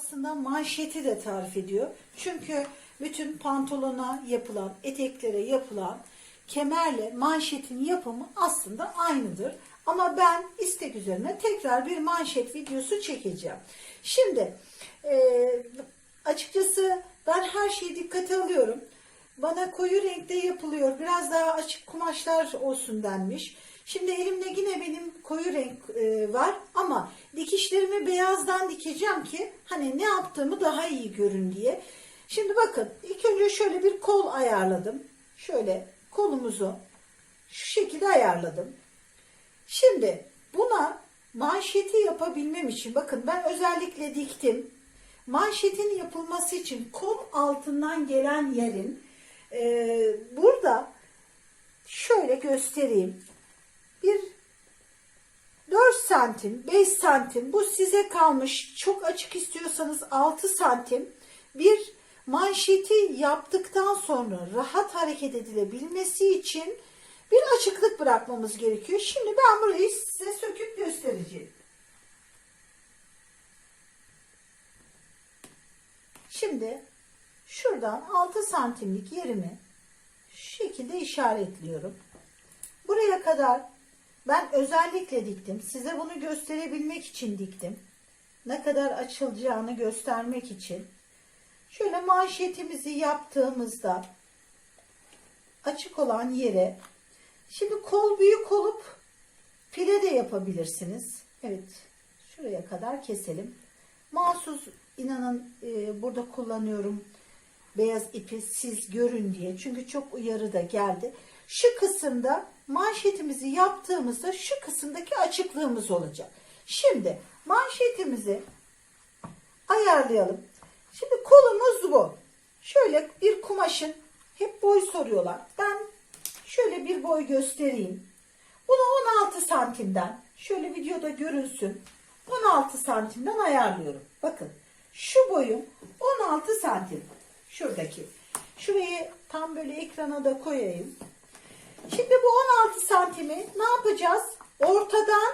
aslında manşeti de tarif ediyor. Çünkü bütün pantolona yapılan, eteklere yapılan kemerle manşetin yapımı aslında aynıdır. Ama ben istek üzerine tekrar bir manşet videosu çekeceğim. Şimdi e, açıkçası ben her şeyi dikkate alıyorum. Bana koyu renkte yapılıyor. Biraz daha açık kumaşlar olsun denmiş. Şimdi elimde yine benim koyu renk e, var ama dikişlerimi beyazdan dikeceğim ki hani ne yaptığımı daha iyi görün diye. Şimdi bakın ilk önce şöyle bir kol ayarladım. Şöyle kolumuzu şu şekilde ayarladım. Şimdi buna manşeti yapabilmem için bakın ben özellikle diktim. Manşetin yapılması için kol altından gelen yerin e, burada şöyle göstereyim. Bir 4 santim, 5 santim bu size kalmış. Çok açık istiyorsanız 6 santim bir manşeti yaptıktan sonra rahat hareket edilebilmesi için bir açıklık bırakmamız gerekiyor. Şimdi ben burayı size söküp göstereceğim. Şimdi şuradan 6 santimlik yerimi şu şekilde işaretliyorum. Buraya kadar ben özellikle diktim. Size bunu gösterebilmek için diktim. Ne kadar açılacağını göstermek için. Şöyle manşetimizi yaptığımızda açık olan yere şimdi kol büyük olup file de yapabilirsiniz. Evet şuraya kadar keselim. Mahsus inanın e, burada kullanıyorum beyaz ipi siz görün diye. Çünkü çok uyarı da geldi. Şu kısımda manşetimizi yaptığımızda şu kısımdaki açıklığımız olacak. Şimdi manşetimizi ayarlayalım. Şimdi kolumuz bu. Şöyle bir kumaşın hep boy soruyorlar. Ben şöyle bir boy göstereyim. Bunu 16 santimden şöyle videoda görünsün. 16 santimden ayarlıyorum. Bakın şu boyum 16 santim. Şuradaki. Şurayı tam böyle ekrana da koyayım. Şimdi bu 16 santimi ne yapacağız? Ortadan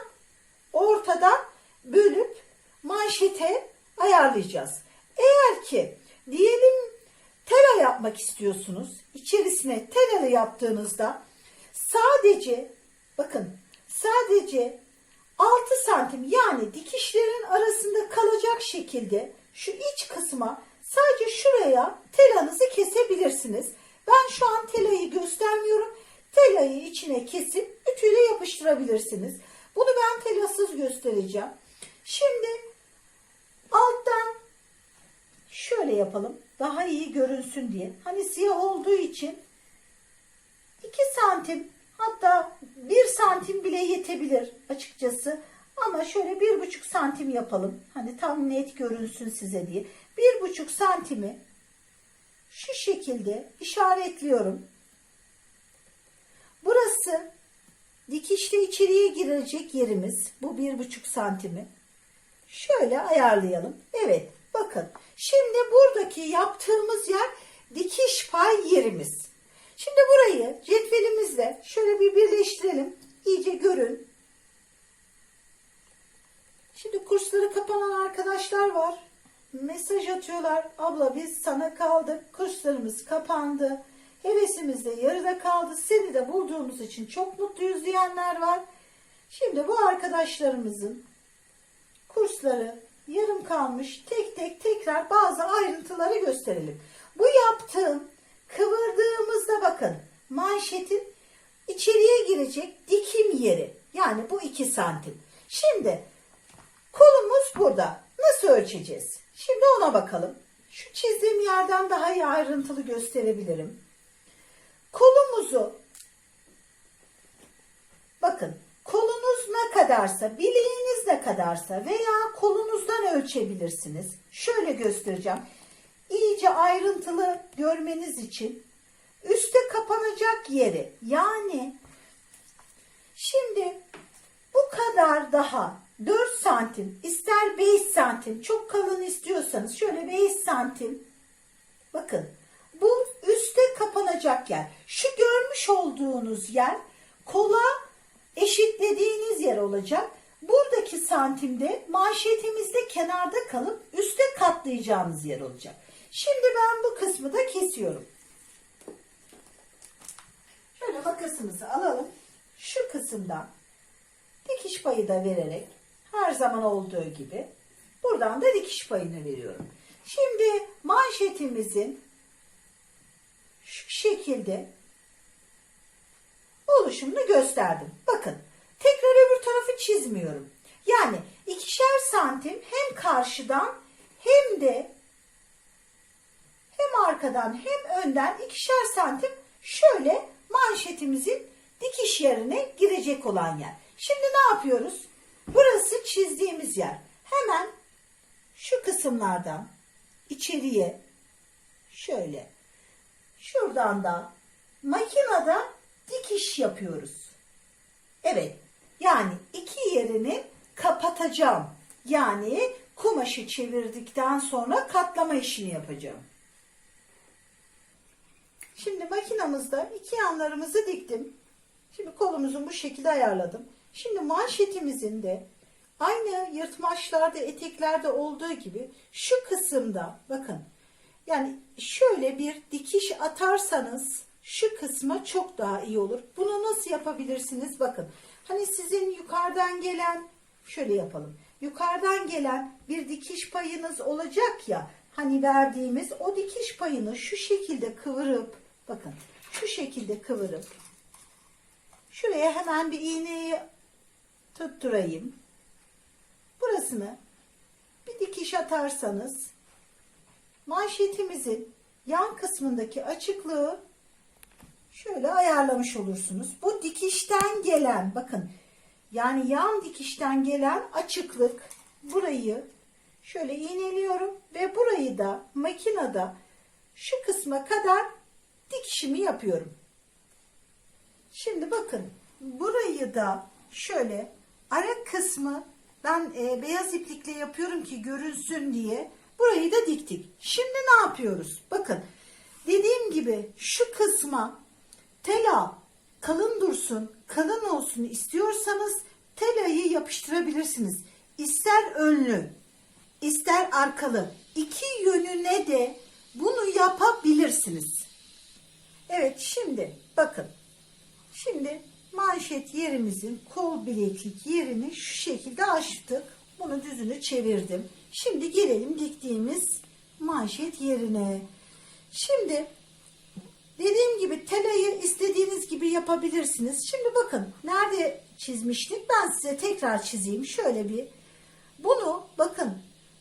ortadan bölüp manşete ayarlayacağız. Eğer ki diyelim tela yapmak istiyorsunuz. İçerisine telalı yaptığınızda sadece bakın sadece 6 santim yani dikişlerin arasında kalacak şekilde şu iç kısma sadece şuraya telanızı kesebilirsiniz. Ben şu an telayı göstermiyorum. Telayı içine kesip ütüyle yapıştırabilirsiniz. Bunu ben telasız göstereceğim. Şimdi alttan şöyle yapalım. Daha iyi görünsün diye. Hani siyah olduğu için 2 santim hatta 1 santim bile yetebilir açıkçası. Ama şöyle 1,5 santim yapalım. Hani tam net görünsün size diye. 1,5 santimi şu şekilde işaretliyorum. Burası dikişte içeriye girecek yerimiz. Bu bir buçuk santimi. Şöyle ayarlayalım. Evet bakın. Şimdi buradaki yaptığımız yer dikiş pay yerimiz. Şimdi burayı cetvelimizle şöyle bir birleştirelim. İyice görün. Şimdi kursları kapanan arkadaşlar var. Mesaj atıyorlar. Abla biz sana kaldık. Kurslarımız kapandı. Hevesimiz de yarıda kaldı. Seni de bulduğumuz için çok mutluyuz diyenler var. Şimdi bu arkadaşlarımızın kursları yarım kalmış. Tek tek tekrar bazı ayrıntıları gösterelim. Bu yaptığım kıvırdığımızda bakın manşetin içeriye girecek dikim yeri. Yani bu 2 santim. Şimdi kolumuz burada. Nasıl ölçeceğiz? Şimdi ona bakalım. Şu çizdiğim yerden daha iyi ayrıntılı gösterebilirim kolumuzu bakın kolunuz ne kadarsa bileğiniz ne kadarsa veya kolunuzdan ölçebilirsiniz. Şöyle göstereceğim. İyice ayrıntılı görmeniz için üste kapanacak yeri yani şimdi bu kadar daha 4 santim ister 5 santim çok kalın istiyorsanız şöyle 5 santim bakın bu üste kapanacak yer. Şu görmüş olduğunuz yer kola eşitlediğiniz yer olacak. buradaki santimde manşetimizde kenarda kalıp üste katlayacağımız yer olacak. Şimdi ben bu kısmı da kesiyorum. Şöyle makasımızı alalım. Şu kısımdan dikiş payı da vererek her zaman olduğu gibi buradan da dikiş payını veriyorum. Şimdi manşetimizin şu şekilde oluşumunu gösterdim. Bakın tekrar öbür tarafı çizmiyorum. Yani ikişer santim hem karşıdan hem de hem arkadan hem önden ikişer santim şöyle manşetimizin dikiş yerine girecek olan yer. Şimdi ne yapıyoruz? Burası çizdiğimiz yer. Hemen şu kısımlardan içeriye şöyle şuradan da makinede dikiş yapıyoruz. Evet yani iki yerini kapatacağım. Yani kumaşı çevirdikten sonra katlama işini yapacağım. Şimdi makinamızda iki yanlarımızı diktim. Şimdi kolumuzu bu şekilde ayarladım. Şimdi manşetimizin de aynı yırtmaçlarda eteklerde olduğu gibi şu kısımda bakın yani şöyle bir dikiş atarsanız şu kısma çok daha iyi olur. Bunu nasıl yapabilirsiniz? Bakın hani sizin yukarıdan gelen şöyle yapalım. Yukarıdan gelen bir dikiş payınız olacak ya hani verdiğimiz o dikiş payını şu şekilde kıvırıp bakın şu şekilde kıvırıp şuraya hemen bir iğneyi tutturayım. Burasını bir dikiş atarsanız manşetimizin yan kısmındaki açıklığı şöyle ayarlamış olursunuz. Bu dikişten gelen bakın yani yan dikişten gelen açıklık burayı şöyle iğneliyorum ve burayı da makinede şu kısma kadar dikişimi yapıyorum. Şimdi bakın burayı da şöyle ara kısmı ben e, beyaz iplikle yapıyorum ki görünsün diye burayı da diktik. Şimdi ne yapıyoruz? Bakın dediğim gibi şu kısma tela kalın dursun, kalın olsun istiyorsanız telayı yapıştırabilirsiniz. İster önlü, ister arkalı. iki yönüne de bunu yapabilirsiniz. Evet şimdi bakın. Şimdi manşet yerimizin kol bileklik yerini şu şekilde açtık. Bunu düzünü çevirdim. Şimdi gelelim diktiğimiz manşet yerine. Şimdi dediğim gibi telayı istediğiniz gibi yapabilirsiniz. Şimdi bakın nerede çizmiştik? Ben size tekrar çizeyim. Şöyle bir bunu bakın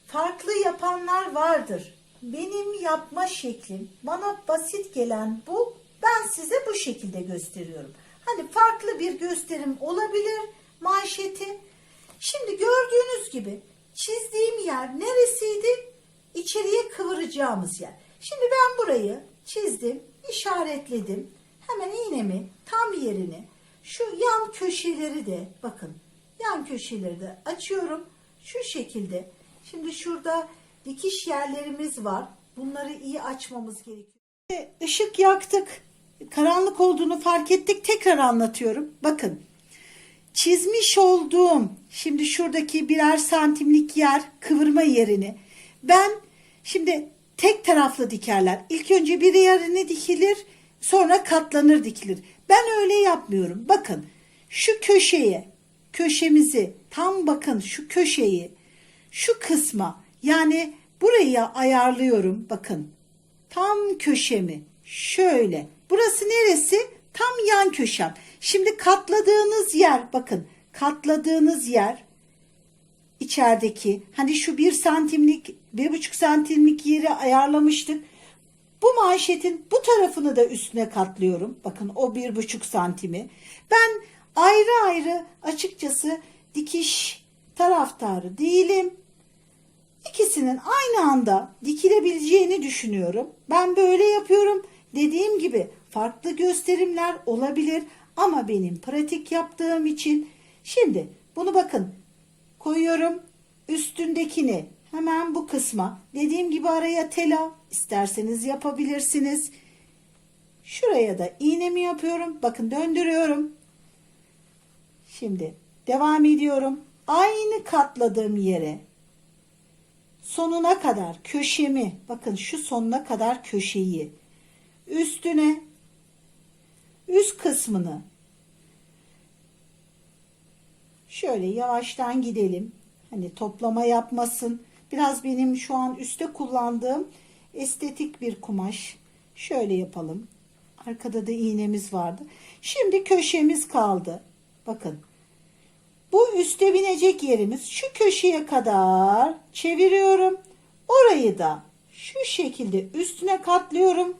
farklı yapanlar vardır. Benim yapma şeklim bana basit gelen bu. Ben size bu şekilde gösteriyorum. Hani farklı bir gösterim olabilir manşeti. Şimdi gördüğünüz gibi çizdiğim yer neresiydi? İçeriye kıvıracağımız yer. Şimdi ben burayı çizdim, işaretledim. Hemen iğnemi tam yerini şu yan köşeleri de bakın yan köşeleri de açıyorum. Şu şekilde. Şimdi şurada dikiş yerlerimiz var. Bunları iyi açmamız gerekiyor. Işık yaktık. Karanlık olduğunu fark ettik. Tekrar anlatıyorum. Bakın. Çizmiş olduğum şimdi şuradaki birer santimlik yer kıvırma yerini ben şimdi tek taraflı dikerler. İlk önce bir yerine dikilir sonra katlanır dikilir. Ben öyle yapmıyorum. Bakın şu köşeye köşemizi tam bakın şu köşeyi şu kısma yani buraya ayarlıyorum bakın tam köşemi şöyle burası neresi? Tam yan köşem. Şimdi katladığınız yer bakın katladığınız yer içerideki hani şu bir santimlik bir buçuk santimlik yeri ayarlamıştık. Bu manşetin bu tarafını da üstüne katlıyorum. Bakın o bir buçuk santimi. Ben ayrı ayrı açıkçası dikiş taraftarı değilim. İkisinin aynı anda dikilebileceğini düşünüyorum. Ben böyle yapıyorum. Dediğim gibi farklı gösterimler olabilir ama benim pratik yaptığım için şimdi bunu bakın koyuyorum üstündekini hemen bu kısma dediğim gibi araya tela isterseniz yapabilirsiniz. Şuraya da iğnemi yapıyorum. Bakın döndürüyorum. Şimdi devam ediyorum. aynı katladığım yere sonuna kadar köşemi bakın şu sonuna kadar köşeyi üstüne üst kısmını şöyle yavaştan gidelim. Hani toplama yapmasın. Biraz benim şu an üstte kullandığım estetik bir kumaş. Şöyle yapalım. Arkada da iğnemiz vardı. Şimdi köşemiz kaldı. Bakın. Bu üste binecek yerimiz şu köşeye kadar çeviriyorum. Orayı da şu şekilde üstüne katlıyorum.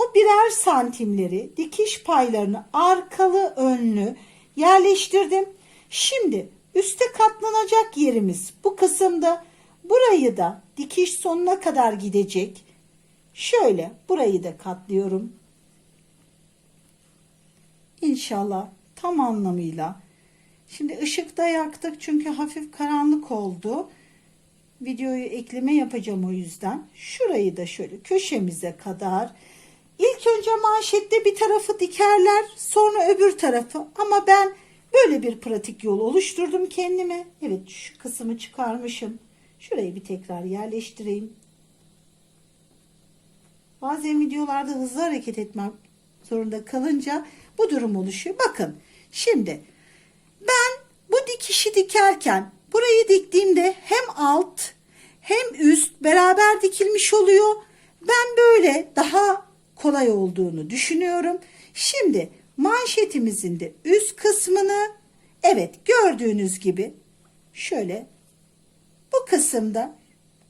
O birer santimleri dikiş paylarını arkalı önlü yerleştirdim. Şimdi üste katlanacak yerimiz bu kısımda. Burayı da dikiş sonuna kadar gidecek. Şöyle burayı da katlıyorum. İnşallah tam anlamıyla. Şimdi ışıkta yaktık çünkü hafif karanlık oldu. Videoyu ekleme yapacağım o yüzden. Şurayı da şöyle köşemize kadar. İlk önce manşette bir tarafı dikerler sonra öbür tarafı ama ben böyle bir pratik yol oluşturdum kendime. Evet şu kısmı çıkarmışım. Şurayı bir tekrar yerleştireyim. Bazen videolarda hızlı hareket etmem zorunda kalınca bu durum oluşuyor. Bakın şimdi ben bu dikişi dikerken burayı diktiğimde hem alt hem üst beraber dikilmiş oluyor. Ben böyle daha kolay olduğunu düşünüyorum. Şimdi manşetimizin de üst kısmını evet gördüğünüz gibi şöyle bu kısımda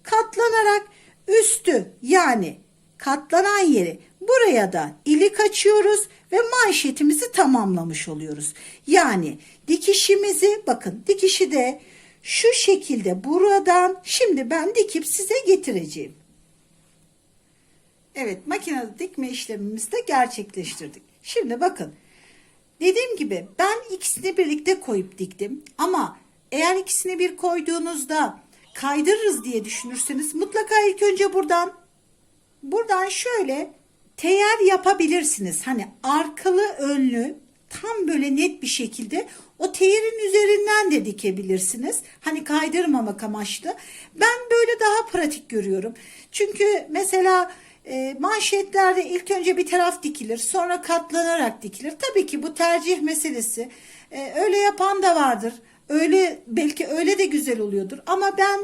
katlanarak üstü yani katlanan yeri buraya da ilik açıyoruz ve manşetimizi tamamlamış oluyoruz. Yani dikişimizi bakın dikişi de şu şekilde buradan şimdi ben dikip size getireceğim. Evet makinede dikme işlemimizi de gerçekleştirdik. Şimdi bakın dediğim gibi ben ikisini birlikte koyup diktim ama eğer ikisini bir koyduğunuzda kaydırırız diye düşünürseniz mutlaka ilk önce buradan buradan şöyle teyer yapabilirsiniz. Hani arkalı önlü tam böyle net bir şekilde o teyerin üzerinden de dikebilirsiniz. Hani kaydırmamak amaçlı. Ben böyle daha pratik görüyorum. Çünkü mesela e, manşetlerde ilk önce bir taraf dikilir sonra katlanarak dikilir. Tabii ki bu tercih meselesi. E, öyle yapan da vardır. Öyle belki öyle de güzel oluyordur. Ama ben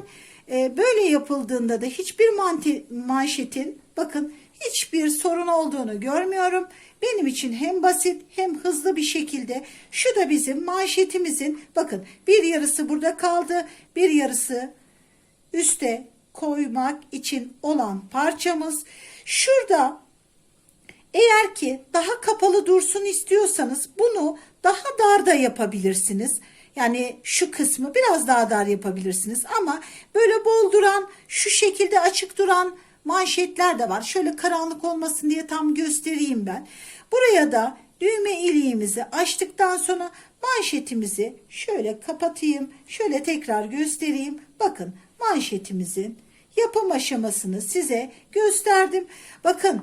e, böyle yapıldığında da hiçbir manti, manşetin bakın hiçbir sorun olduğunu görmüyorum. Benim için hem basit hem hızlı bir şekilde şu da bizim manşetimizin bakın bir yarısı burada kaldı bir yarısı üste koymak için olan parçamız. Şurada eğer ki daha kapalı dursun istiyorsanız bunu daha dar da yapabilirsiniz. Yani şu kısmı biraz daha dar yapabilirsiniz ama böyle bol duran şu şekilde açık duran manşetler de var. Şöyle karanlık olmasın diye tam göstereyim ben. Buraya da düğme iliğimizi açtıktan sonra manşetimizi şöyle kapatayım. Şöyle tekrar göstereyim. Bakın manşetimizin yapım aşamasını size gösterdim. Bakın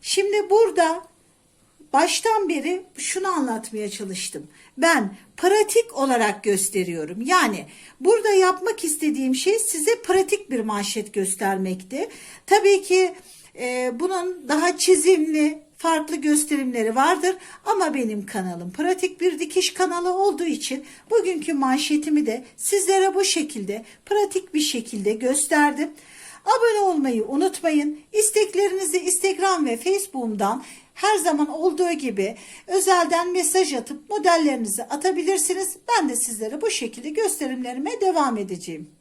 şimdi burada baştan beri şunu anlatmaya çalıştım. Ben pratik olarak gösteriyorum. Yani burada yapmak istediğim şey size pratik bir manşet göstermekti. Tabii ki e, bunun daha çizimli, farklı gösterimleri vardır ama benim kanalım pratik bir dikiş kanalı olduğu için bugünkü manşetimi de sizlere bu şekilde pratik bir şekilde gösterdim. Abone olmayı unutmayın. İsteklerinizi Instagram ve Facebook'umdan her zaman olduğu gibi özelden mesaj atıp modellerinizi atabilirsiniz. Ben de sizlere bu şekilde gösterimlerime devam edeceğim.